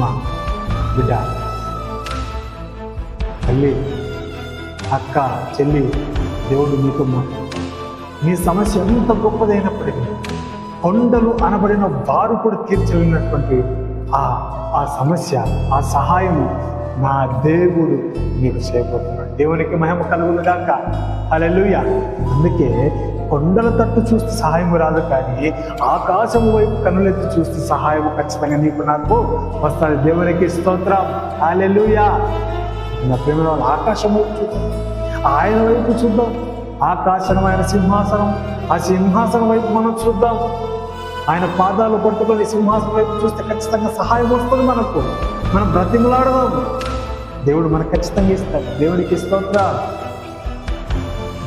మా బిడ్డ. తల్లి అక్క చెల్లి దేవుడు మీతో మా మీ సమస్య ఎంత గొప్పదైనప్పటికీ కొండలు అనబడిన వారు కూడా తీర్చలేనటువంటి ఆ ఆ సమస్య ఆ సహాయము నా దేవుడు మీకు చేయబోతున్నాడు. దేవునికి మహిమ కలుగులుగాక అలెలుయ అందుకే కొండల తట్టు చూస్తే సహాయం రాదు కానీ ఆకాశం వైపు కన్నులెత్తి చూస్తే సహాయం ఖచ్చితంగా నీకు నాకు వస్తుంది. దేవునికి స్తోత్రం. హాలెలుయా నా ప్రేమ ఆకాశం వైపు చూద్దాం. ఆయన వైపు చూద్దాం. ఆకాశం ఆయన సింహాసనం. ఆ సింహాసనం వైపు మనం చూద్దాం. ఆయన పాదాలు పట్టుకొని సింహాసనం వైపు చూస్తే ఖచ్చితంగా సహాయం వస్తుంది మనకు. మనం బ్రతిమలాడదాం. దేవుడు మనకు ఖచ్చితంగా ఇస్తాడు. దేవుడికి స్తోత్ర.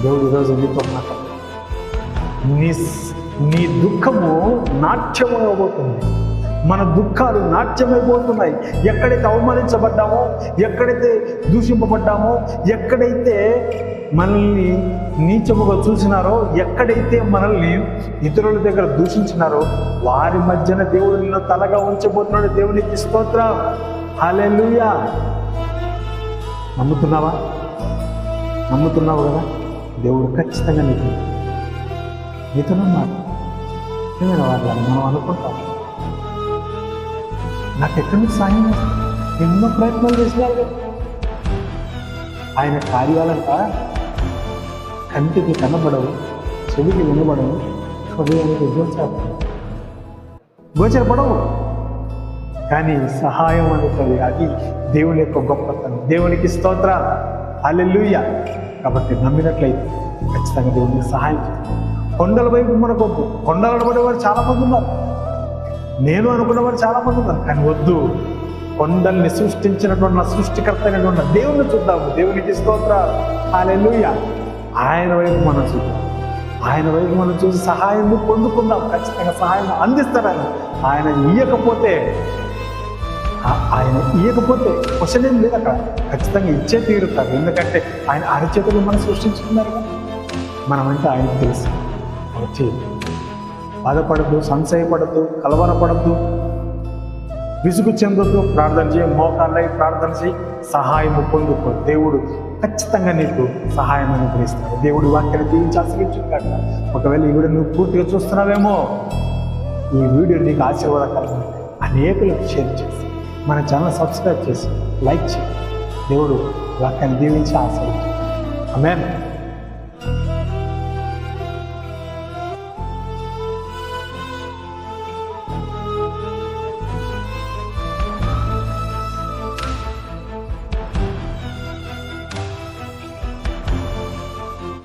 దేవుడు ఈరోజు మీతో మాట్లాడు నీ నీ దుఃఖము నాట్యమైపోతుంది. మన దుఃఖాలు నాట్యమైపోతున్నాయి. ఎక్కడైతే అవమానించబడ్డామో ఎక్కడైతే దూషింపబడ్డామో ఎక్కడైతే మనల్ని నీచముగా చూసినారో ఎక్కడైతే మనల్ని ఇతరుల దగ్గర దూషించినారో వారి మధ్యన దేవుడు నిన్ను తలగా ఉంచబోతున్నాడు. దేవునికి స్తోత్ర. హల్లెలూయా. నమ్ముతున్నావా? నమ్ముతున్నావు కదా? దేవుడు ఖచ్చితంగా నీకు ఇతను మాట వాళ్ళని మనం అనుకుంటాం నాకు ఎక్కడి నుంచి సాయం ఎన్నో ప్రయత్నాలు చేసినారు ఆయన కార్యాలంట కంటికి కనబడవు చెవికి వినబడవు హృదయానికి గోచరపడవు గోచరపడవు కానీ సహాయం అనేది అది దేవుని యొక్క గొప్పతనం దేవునికి స్తోత్ర అల్లెలుయ్య కాబట్టి నమ్మినట్లయితే ఖచ్చితంగా దేవునికి సహాయం చేస్తాడు కొండల వైపు మనకు వద్దు కొండలు పడేవారు చాలా మంది ఉన్నారు. నేను అనుకునేవారు చాలా మంది ఉన్నారు. కానీ వద్దు. కొండల్ని సృష్టించినటువంటి నా సృష్టికర్త అయినటువంటి దేవుని చూద్దాము. దేవునికి స్తోత్ర అల్లెలుయ్య ఆయన వైపు మనం చూద్దాం. ఆయన వైపు మనం చూసి సహాయం పొందుకుందాం. ఖచ్చితంగా సహాయం అందిస్తాడు ఆయన. ఆయన ఇయ్యకపోతే ఆ- ఆయన ఇయ్యకపోతే క్వశ్చన్ ఏం లేదు అక్కడ. ఖచ్చితంగా ఇచ్చే తీరుతారు. ఎందుకంటే ఆయన అరచేతులు మనం సృష్టించుకున్నారు మనమంటే ఆయనకు తెలుసు. వచ్చి బాధపడద్దు సంశయపడద్దు కలవరపడద్దు. విసుగు చెందొద్దు. ప్రార్థన చేయి మోకాళ్ళై ప్రార్థన చేయి. సహాయం పొందుకో. దేవుడు ఖచ్చితంగా నీకు సహాయం అనుగ్రహిస్తాడు. దేవుడు వాక్యాన్ని దీవించి ఆశ్రయించుగాక ఒకవేళ ఈ వీడియో నువ్వు పూర్తిగా చూస్తున్నావేమో ఈ వీడియో నీకు ఆశీర్వాదకరంగా అనేకులకు షేర్ చేస్తాను మన ఛానల్ సబ్స్క్రైబ్ చేసి లైక్ చేయండి. దేవుడు వాక్యాన్ని దీవించి ఆశీర్వదించాడు. ఆమె